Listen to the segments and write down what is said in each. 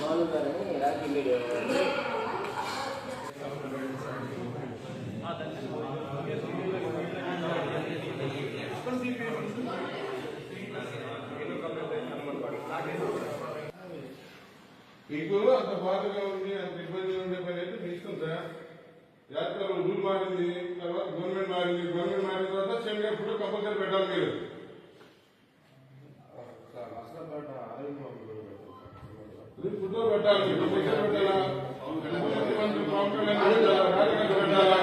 బాగుంటారని రాజకీయ మీడియా మీకు అంత బాధగా ఉంది అంత ఇబ్బందిగా ఉండే పని అయితే తీసుకుంటా యాత్ర రూల్ మారింది తర్వాత ఇది ఫుడ్ పెట్టాలి పెట్టాలా. ముఖ్యమంత్రి పవన్ కళ్యాణ్ రాజకీయ పెట్టాలా?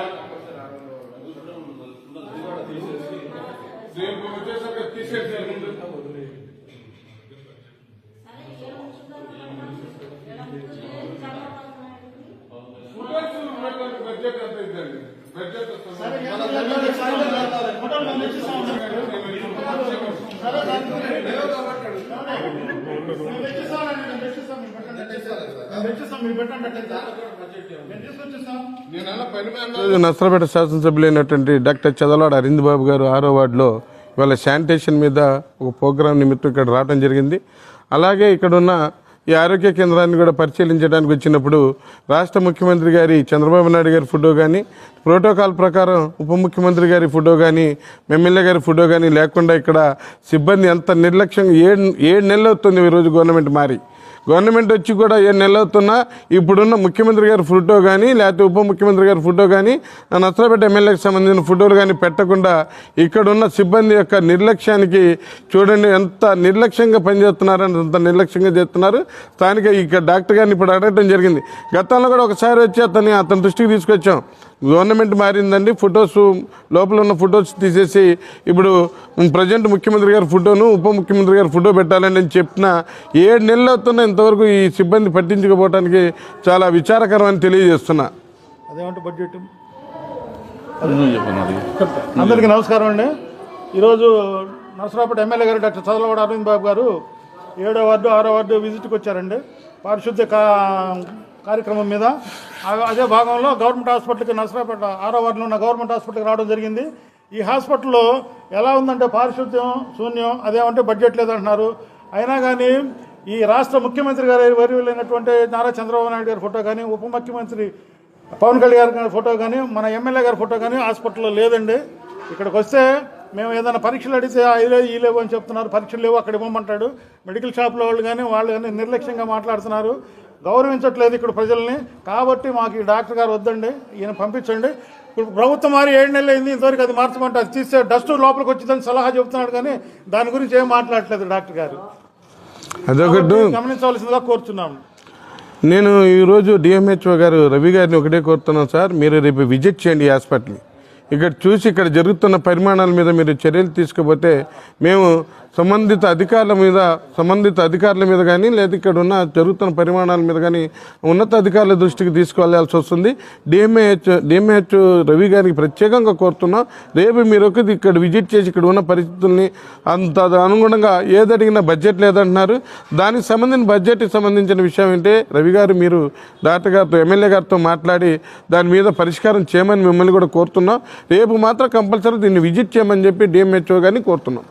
రేపు వచ్చేసరికి తీసేసారు ముందు ఫుడ్ ఎంత ఇద్దండి నర్సరాపేట శాసనసభ్యులైనటువంటి డాక్టర్ చదలవాడ అరవింద్ బాబు గారు ఆరో వార్డులో ఇవాళ శానిటేషన్ మీద ఒక ప్రోగ్రాం నిమిత్తం ఇక్కడ రావడం జరిగింది. అలాగే ఇక్కడ ఉన్న ఈ ఆరోగ్య కేంద్రాన్ని కూడా పరిశీలించడానికి వచ్చినప్పుడు రాష్ట్ర ముఖ్యమంత్రి గారి చంద్రబాబు నాయుడు గారి ఫోటో కానీ ప్రోటోకాల్ ప్రకారం ఉప ముఖ్యమంత్రి గారి ఫోటో కానీ ఎమ్మెల్యే గారి ఫోటో కానీ లేకుండా ఇక్కడ సిబ్బంది ఎంత నిర్లక్ష్యంగా ఏడు ఏడు నెలలు అవుతుంది ఈరోజు గవర్నమెంట్ మారి. గవర్నమెంట్ వచ్చి కూడా ఏ నెల ఇప్పుడున్న ముఖ్యమంత్రి గారి ఫోటో కానీ లేకపోతే ఉప ముఖ్యమంత్రి గారి ఫోటో కానీ నచ్చలపేట ఎమ్మెల్యేకి సంబంధించిన ఫోటోలు కానీ పెట్టకుండా ఇక్కడున్న సిబ్బంది యొక్క నిర్లక్ష్యానికి చూడండి ఎంత నిర్లక్ష్యంగా పనిచేస్తున్నారని అంత నిర్లక్ష్యంగా చేస్తున్నారు. స్థానిక ఇక్కడ డాక్టర్ గారిని ఇప్పుడు అడగటం జరిగింది. గతంలో కూడా ఒకసారి వచ్చి అతన్ని అతని దృష్టికి తీసుకొచ్చాం. గవర్నమెంట్ మారిందండి. ఫొటోస్ లోపల ఉన్న ఫొటోస్ తీసేసి ఇప్పుడు ప్రజెంట్ ముఖ్యమంత్రి గారి ఫోటోను ఉప ముఖ్యమంత్రి గారి ఫోటో పెట్టాలని అని చెప్పిన ఏడు నెలలు అవుతున్నా ఇంతవరకు ఈ సిబ్బంది పట్టించుకోపోవడానికి చాలా విచారకరం అని తెలియజేస్తున్నా. అదేమంటే బడ్జెట్? అందరికీ నమస్కారం అండి. ఈరోజు నరసరాపేట ఎమ్మెల్యే గారు డాక్టర్ చదలవాడ అరవింద్ బాబు గారు ఏడో వార్డు ఆరో వార్డు విజిట్కి వచ్చారండి. పారిశుద్ధ్య కార్యక్రమం మీద. అదే భాగంలో గవర్నమెంట్ హాస్పిటల్కి నర్సరాపేట ఆరో వార్డులో ఉన్న గవర్నమెంట్ హాస్పిటల్కి రావడం జరిగింది. ఈ హాస్పిటల్లో ఎలా ఉందంటే పారిశుద్ధ్యం శూన్యం అదేమంటే బడ్జెట్ లేదంటున్నారు. అయినా కానీ ఈ రాష్ట్ర ముఖ్యమంత్రి గారి వర్యులైనటువంటి నారా చంద్రబాబు నాయుడు గారి ఫోటో కానీ ఉప ముఖ్యమంత్రి పవన్ కళ్యాణ్ గారి ఫోటో కానీ మన ఎమ్మెల్యే గారి ఫోటో కానీ హాస్పిటల్లో లేదండి. ఇక్కడికి వస్తే మేము ఏదైనా పరీక్షలు అడిగితే ఇలే ఈ లేవు అని చెప్తున్నారు. పరీక్షలు లేవు అక్కడ ఇవ్వమంటాడు. మెడికల్ షాప్లో వాళ్ళు కానీ వాళ్ళు కానీ నిర్లక్ష్యంగా మాట్లాడుతున్నారు. గౌరవించట్లేదు ఇక్కడ ప్రజల్ని. కాబట్టి మాకు ఈ డాక్టర్ గారు వద్దండి ఈయన పంపించండి. ఇప్పుడు ప్రభుత్వం మారి ఏడు నెలలు అయింది ఇంతవరకు అది మార్చమంటే అది తీస్తే డస్ట్ లోపలికి వచ్చిందని సలహా చెబుతున్నాడు కానీ దాని గురించి ఏం మాట్లాడట్లేదు డాక్టర్ గారు. అదొకటి గమనించవలసిందిగా కోరుతున్నాము నేను ఈరోజు డిఎంహెచ్ఓ గారు రవి గారిని ఒకటే కోరుతున్నాను సార్ మీరు రేపు విజిట్ చేయండి ఈ హాస్పిటల్ని. ఇక్కడ చూసి ఇక్కడ జరుగుతున్న పరిమాణాల మీద మీరు చర్యలు తీసుకపోతే మేము సంబంధిత అధికారుల మీద సంబంధిత అధికారుల మీద కానీ లేదా ఇక్కడ ఉన్న జరుగుతున్న పరిమాణాల మీద కానీ ఉన్నత అధికారుల దృష్టికి తీసుకెళ్ళాల్సి వస్తుంది. డిఎంఏహెచ్ డిఎంఏహెచ్ రవి గారికి ప్రత్యేకంగా కోరుతున్నాం రేపు మీరు ఒక ఇక్కడ విజిట్ చేసి ఇక్కడ ఉన్న పరిస్థితుల్ని అంత అనుగుణంగా ఏదడిగినా బడ్జెట్ లేదంటున్నారు. దానికి సంబంధించిన బడ్జెట్కి సంబంధించిన విషయం ఏంటంటే రవి గారు మీరు డాక్టర్ గారితో ఎమ్మెల్యే గారితో మాట్లాడి దాని మీద పరిష్కారం చేయమని మిమ్మల్ని కూడా కోరుతున్నాం. రేపు మాత్రం కంపల్సరీ దీన్ని విజిట్ చేయమని చెప్పి డిఎంహెచ్ఓ గారిని కోరుతున్నాం.